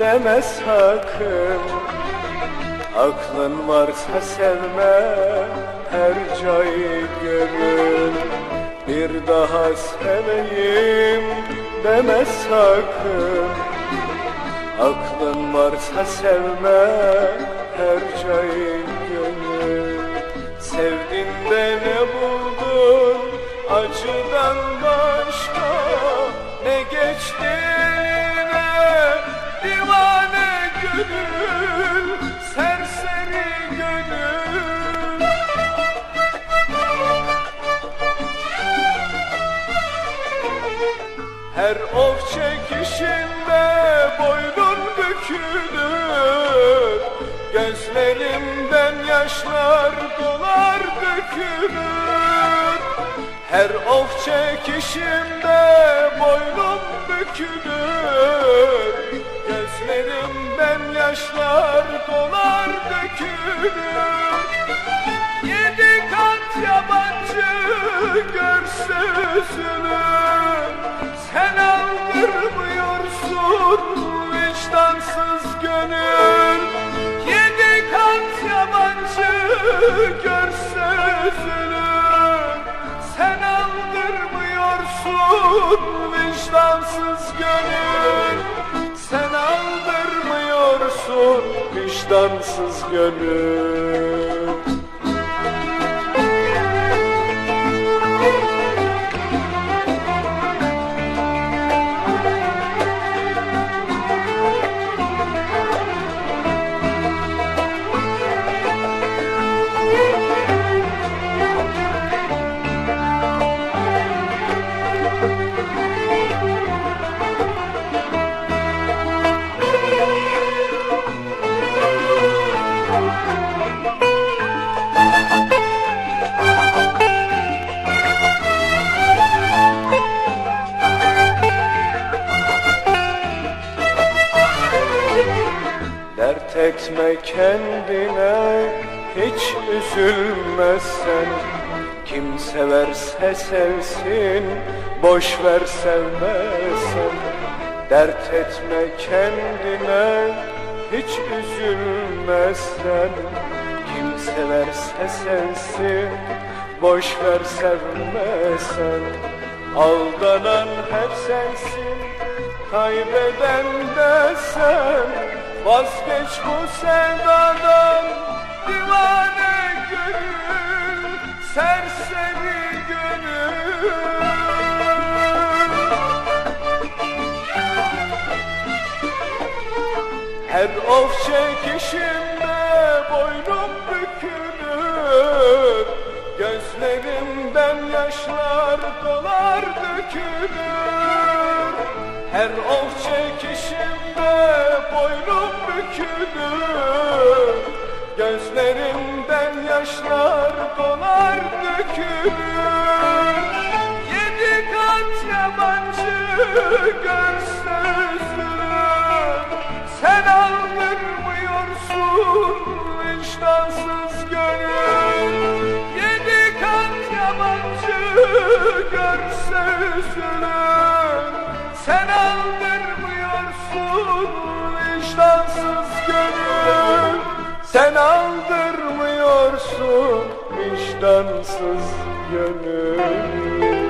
deme sakın. Aklın varsa sevme her cayı gönül. Bir daha seveyim deme sakın. Aklın varsa sevme her cayı gönül. Sevdin de ne buldun? Acıdan başka Ne geçti Her of çekişinde boynun bükülür. Gözlerimden yaşlar dolar dökülür Her of çekişinde boynum bükülür. Gözlerimden yaşlar dolar dökülür aldırmıyorsun vicdansız gönül. Yedi kat yabancı görse yüzünü Sen aldırmıyorsun vicdansız gönül. Sen aldırmıyorsun vicdansız gönül etme kendine hiç üzülmezsen. Kim severse sevsin boş ver sevmezsen. Dert etme kendine hiç üzülmezsen. Kim severse sevsin boş ver sevmezsen. Aldanan hep sensin kaybeden de sen Vazgeç bu sevdadan divane gönül Serseri gönül. Her of çekişimde boynum bükülür Gözlerimden yaşlar dolar dökülür Her of çekişimde boynum bükülür Gözlerimden yaşlar dolar dökülür Yedi kat yabancı görse üzülür Sen aldırmıyorsun vicdansız gönül. Yedi kat yabancı görse üzülür Sen aldırmıyorsun vicdansız gönül. Sen aldırmıyorsun vicdansız gönül